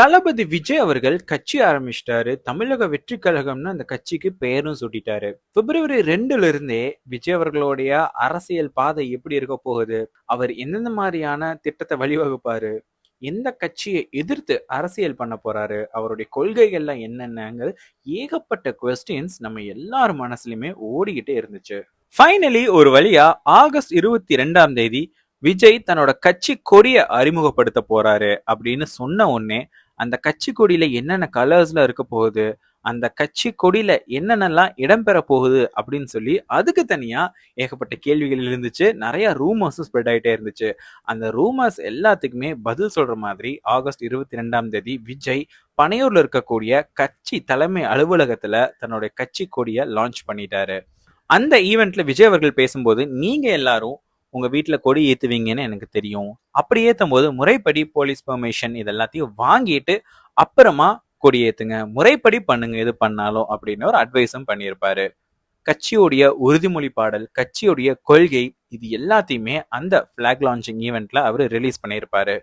தளபதி விஜய் அவர்கள் கட்சி ஆரம்பிச்சிட்டாரு. தமிழக வெற்றி கழகம்னு அந்த கட்சிக்கு பெயரும் சூட்டிட்டாரு. பிப்ரவரி ரெண்டுல இருந்தே விஜய் அவர்களுடைய அரசியல் பாதை எப்படி இருக்க போகுது? அவர் எந்தெந்த மாதிரியான திட்டத்தை வழிவகுப்பாரு? எந்த கட்சியை எதிர்த்து அரசியல் பண்ண போறாரு? அவருடைய கொள்கைகள்லாம் என்னென்னங்கிறது ஏகப்பட்ட கொஸ்டின்ஸ் நம்ம எல்லார் மனசுலயுமே ஓடிக்கிட்டே இருந்துச்சு. ஃபைனலி ஒரு வழியா ஆகஸ்ட் இருபத்தி ரெண்டாம் தேதி விஜய் தன்னோட கட்சி கொடிய அறிமுகப்படுத்த போறாரு அப்படின்னு சொன்ன உடனே அந்த கட்சி கொடியில என்னென்ன கலர்ஸ்ல இருக்க போகுது அந்த கட்சி கொடியில என்னென்னலாம் இடம்பெற போகுது அப்படின்னு சொல்லி அதுக்கு தனியா ஏகப்பட்ட கேள்விகள் இருந்துச்சு நிறைய ரூமர்ஸும் ஸ்ப்ரெட் ஆகிட்டே இருந்துச்சு. அந்த ரூமர்ஸ் எல்லாத்துக்குமே பதில் சொல்ற மாதிரி ஆகஸ்ட் இருபத்தி ரெண்டாம் தேதி விஜய் பனையூர்ல இருக்கக்கூடிய கட்சி தலைமை அலுவலகத்துல தன்னுடைய கட்சி கொடியை லான்ச் பண்ணிட்டாரு. அந்த ஈவெண்ட்ல விஜய் அவர்கள் பேசும்போது நீங்க எல்லாரும் உங்க வீட்டுல கொடி ஏத்துவீங்கன்னு எனக்கு தெரியும். அப்படி ஏத்தும் போது முறைப்படி போலீஸ் பெர்மிஷன் இது எல்லாத்தையும் வாங்கிட்டு அப்புறமா கொடி ஏத்துங்க. முறைப்படி பண்ணுங்க எது பண்ணாலும் அப்படின்னு ஒரு அட்வைஸும் பண்ணியிருப்பாரு. கட்சியோடைய உறுதிமொழி பாடல் கட்சியோடைய கொள்கை இது எல்லாத்தையுமே அந்த பிளாக் லான்ச்சிங் ஈவெண்ட்ல அவர் ரிலீஸ் பண்ணியிருப்பாரு.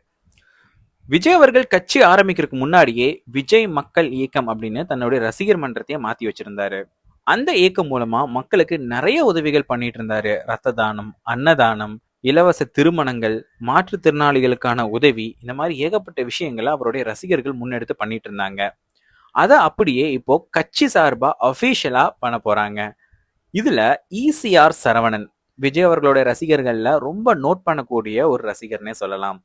விஜய் அவர்கள் கட்சி ஆரம்பிக்கிறதுக்கு முன்னாடியே விஜய் மக்கள் இயக்கம் அப்படின்னு தன்னுடைய ரசிகர் மன்றத்தையே மாத்தி வச்சிருந்தாரு. அந்த இயக்கம் மூலமா மக்களுக்கு நிறைய உதவிகள் பண்ணிட்டு இருந்தாரு. ரத்த தானம் அன்னதானம் இலவச திருமணங்கள் மாற்றுத்திறனாளிகளுக்கான உதவி இந்த மாதிரி ஏகப்பட்ட விஷயங்களை அவருடைய ரசிகர்கள் முன்னெடுத்து பண்ணிட்டு இருந்தாங்க. அதை அப்படியே இப்போ கட்சி சார்பா அஃபீஷியலா பண்ண போறாங்க. இதுல இசிஆர் சரவணன் விஜய் அவர்களுடைய ரசிகர்கள்ல ரொம்ப நோட் பண்ணக்கூடிய ஒரு ரசிகர்னே சொல்லலாம்.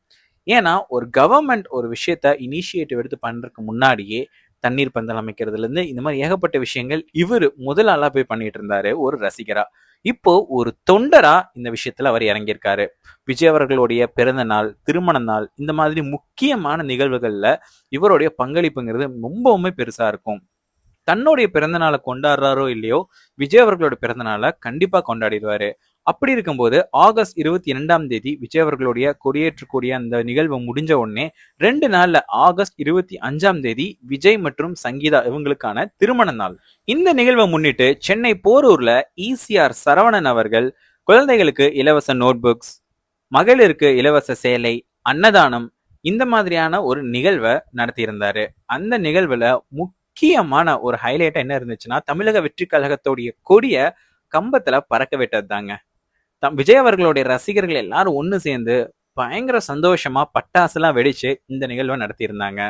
ஏன்னா ஒரு கவர்மெண்ட் ஒரு விஷயத்த இனிஷியேட்டிவ் எடுத்து பண்றதுக்கு முன்னாடியே தண்ணீர் பந்தல் அமைக்கிறதுலேருந்து இந்த மாதிரி ஏகப்பட்ட விஷயங்கள் இவர் முதல் ஆளாக போய் பண்ணிட்டு இருந்தாரு ஒரு ரசிகரா. இப்போ ஒரு தொண்டரா இந்த விஷயத்துல அவர் இறங்கியிருக்காரு. விஜய் அவர்களுடைய பிறந்த நாள் திருமண நாள் இந்த மாதிரி முக்கியமான நிகழ்வுகள்ல இவருடைய பங்களிப்புங்கிறது ரொம்பவுமே பெருசா இருக்கும். தன்னுடைய பிறந்த நாளை கொண்டாடுறாரோ இல்லையோ விஜய் அவர்களோட பிறந்த நாளை கண்டிப்பா கொண்டாடிடுவாரு. அப்படி இருக்கும்போது ஆகஸ்ட் இருபத்தி இரண்டாம் தேதி விஜய் அவர்களுடைய கொடியேற்றக்கூடிய அந்த நிகழ்வு முடிஞ்ச உடனே ரெண்டு நாள்ல ஆகஸ்ட் இருபத்தி அஞ்சாம் தேதி விஜய் மற்றும் சங்கீதா இவங்களுக்கான திருமண நாள். இந்த நிகழ்வை முன்னிட்டு சென்னை போரூர்ல இசிஆர் சரவணன் அவர்கள் குழந்தைகளுக்கு இலவச நோட் புக்ஸ் மகளிருக்கு இலவச சேலை அன்னதானம் இந்த மாதிரியான ஒரு நிகழ்வை நடத்தியிருந்தாரு. அந்த நிகழ்வுல முக்கியமான ஒரு ஹைலைட்டா என்ன இருந்துச்சுன்னா தமிழக வெற்றி கழகத்துடைய கொடிய கம்பத்துல பறக்க விட்டது தாங்க தம் விஜய் அவர்களுடைய ரசிகர்கள் எல்லாரும் ஒன்று சேர்ந்து பயங்கர சந்தோஷமா பட்டாசுலாம் வெடிச்சு இந்த நிகழ்வை நடத்தியிருந்தாங்க.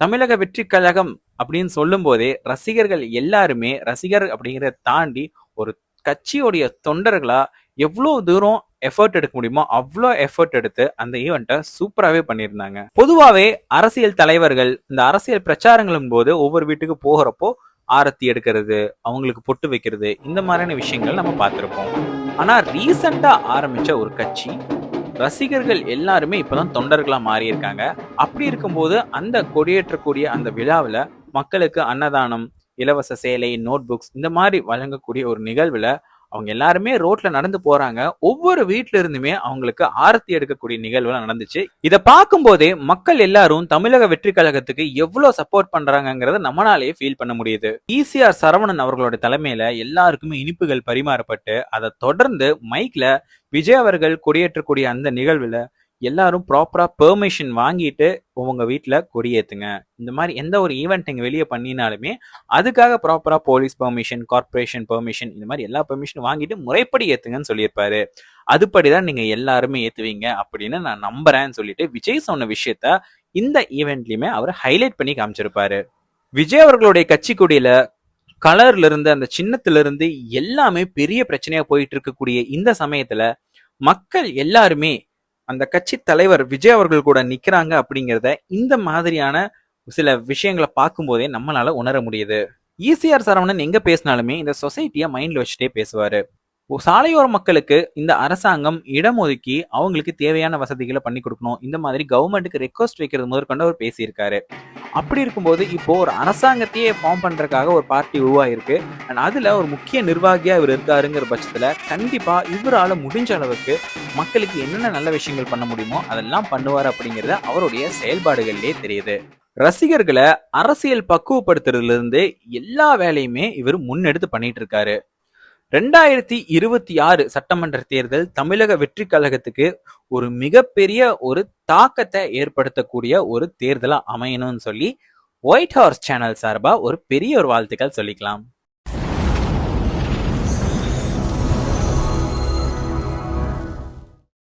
தமிழக வெற்றி கழகம் அப்படின்னு சொல்லும் போதே ரசிகர்கள் எல்லாருமே ரசிகர் அப்படிங்கிறத தாண்டி ஒரு கட்சியோடைய தொண்டர்களா எவ்வளோ தூரம் எஃபர்ட் எடுக்க முடியுமோ அவ்வளோ எஃபர்ட் எடுத்து அந்த ஈவெண்ட்டை சூப்பராகவே பண்ணியிருந்தாங்க. பொதுவாகவே அரசியல் தலைவர்கள் இந்த அரசியல் பிரச்சாரங்களும் போது ஒவ்வொரு வீட்டுக்கு போகிறப்போ ஆரத்தி எடுக்கிறது அவங்களுக்கு பொட்டு வைக்கிறது இந்த மாதிரியான விஷயங்கள் நம்ம பார்த்துருப்போம். ஆனால் ரீசண்டாக ஆரம்பிச்ச ஒரு கட்சி ரசிகர்கள் எல்லாருமே இப்போதான் தொண்டர்களா மாறியிருக்காங்க. அப்படி இருக்கும்போது அந்த கொடியேற்றக்கூடிய அந்த விழாவில் மக்களுக்கு அன்னதானம் இலவச சேலை நோட் புக்ஸ் இந்த மாதிரி வழங்கக்கூடிய ஒரு நிகழ்வுல அவங்க எல்லாருமே ரோட்ல நடந்து போறாங்க. ஒவ்வொரு வீட்ல இருந்துமே அவங்களுக்கு ஆரத்தி எடுக்கக்கூடிய நிகழ்வு நடந்துச்சு. இதை பார்க்கும்போதே மக்கள் எல்லாரும் தமிழக வெற்றி கழகத்துக்கு எவ்வளவு சப்போர்ட் பண்றாங்கிறத நம்மளாலேயே ஃபீல் பண்ண முடியுது. ஈசிஆர் சரவணன் அவர்களோட தலைமையில எல்லாருக்குமே இனிப்புகள் பரிமாறப்பட்டு அதை தொடர்ந்து மைக்ல விஜய் அவர்கள் கொடியேற்றக்கூடிய அந்த நிகழ்வுல எல்லாரும் ப்ராப்பராக பெர்மிஷன் வாங்கிட்டு உங்கள் வீட்டில் கொடியேற்றுங்க இந்த மாதிரி எந்த ஒரு ஈவெண்ட் நீங்கள் வெளியே பண்ணினாலுமே அதுக்காக ப்ராப்பராக போலீஸ் பெர்மிஷன் கார்பரேஷன் பெர்மிஷன் இந்த மாதிரி எல்லா பெர்மிஷனும் வாங்கிட்டு முறைப்படி ஏற்றுங்கன்னு சொல்லியிருப்பாரு. அதுபடி தான் நீங்கள் எல்லாருமே ஏற்றுவீங்க அப்படின்னு நான் நம்புறேன்னு சொல்லிட்டு விஜய் சொன்ன விஷயத்த இந்த ஈவெண்ட்லையுமே அவர் ஹைலைட் பண்ணி காமிச்சிருப்பாரு. விஜய் அவர்களுடைய கட்சி கொடியில கலர்ல இருந்து அந்த சின்னத்துல இருந்து எல்லாமே பெரிய பிரச்சனையா போயிட்டு இருக்கக்கூடிய இந்த சமயத்துல மக்கள் எல்லாருமே அந்த கட்சி தலைவர் விஜய் அவர்கள் கூட நிக்கிறாங்க அப்படிங்கிறத இந்த மாதிரியான சில விஷயங்களை பார்க்கும்போதே நம்மளால உணர முடியுது. ஈசிஆர் சரவணன் எங்க பேசினாலுமே இந்த சொசைட்டியை மைண்ட்ல வச்சுட்டே பேசுவாரு. சாலையோர மக்களுக்கு இந்த அரசாங்கம் இடம் ஒதுக்கி அவங்களுக்கு தேவையான வசதிகளை பண்ணி கொடுக்கணும். இந்த மாதிரி கவர்மெண்ட்டுக்கு ரெக்வஸ்ட் வைக்கிறது முதற்கொண்டு அவர் பேசியிருக்காரு. அப்படி இருக்கும்போது இப்போ ஒரு அரசாங்கத்தையே ஃபார்ம் பண்றதுக்காக ஒரு பார்ட்டி உருவாயிருக்கு. அண்ட் அதுல ஒரு முக்கிய நிர்வாகியா இவர் இருக்காருங்கிற பட்சத்துல கண்டிப்பா இவரால முடிஞ்ச அளவுக்கு மக்களுக்கு என்னென்ன நல்ல விஷயங்கள் பண்ண முடியுமோ அதெல்லாம் பண்ணுவார் அப்படிங்கிறது அவருடைய செயல்பாடுகள்லேயே தெரியுது. ரசிகர்களை அரசியல் பக்குவப்படுத்துறதுல இருந்து எல்லா வேலையுமே இவர் முன்னெடுத்து பண்ணிட்டு இருக்காரு. ரெண்டாயிரத்தி இருபத்தி ஆறு சட்டமன்ற தேர்தல் தமிழக வெற்றி கழகத்துக்கு ஒரு மிகப்பெரிய ஒரு தாக்கத்தை ஏற்படுத்தக்கூடிய ஒரு தேர்தலாக அமையணும்னு சொல்லி ஒயிட் ஹவுஸ் சேனல் சார்பாக ஒரு பெரிய ஒரு வாழ்த்துக்கள் சொல்லிக்கலாம்.